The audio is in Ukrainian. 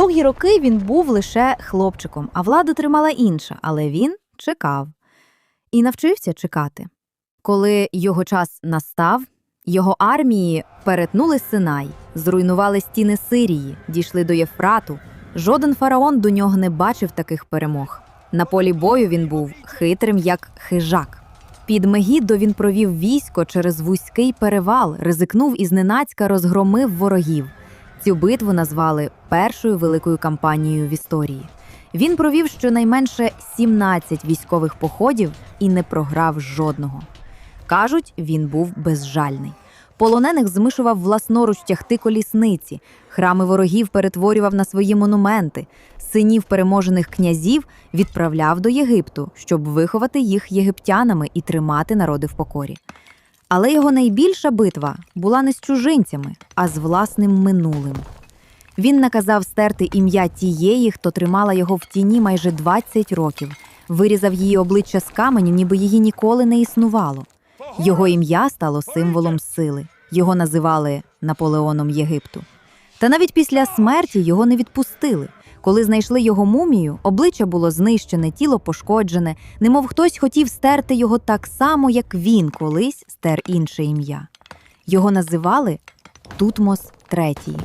Довгі роки він був лише хлопчиком, а владу тримала інша, але він чекав і навчився чекати. Коли його час настав, його армії перетнули Синай, зруйнували стіни Сирії, дійшли до Єфрату. Жоден фараон до нього не бачив таких перемог. На полі бою він був хитрим, як хижак. Під Мегіддо він провів військо через вузький перевал, ризикнув і зненацька розгромив ворогів. Цю битву назвали першою великою кампанією в історії. Він провів щонайменше 17 військових походів і не програв жодного. Кажуть, він був безжальний. Полонених змушував власноруч тягти колісниці, храми ворогів перетворював на свої монументи, синів переможених князів відправляв до Єгипту, щоб виховати їх єгиптянами і тримати народи в покорі. Але його найбільша битва була не з чужинцями, а з власним минулим. Він наказав стерти ім'я тієї, хто тримала його в тіні майже 20 років, вирізав її обличчя з каменю, ніби її ніколи не існувало. Його ім'я стало символом сили. Його називали Наполеоном Єгипту. Та навіть після смерті його не відпустили. Коли знайшли його мумію, обличчя було знищене, тіло пошкоджене, немов хтось хотів стерти його так само, як він колись стер інше ім'я. Його називали Тутмос III.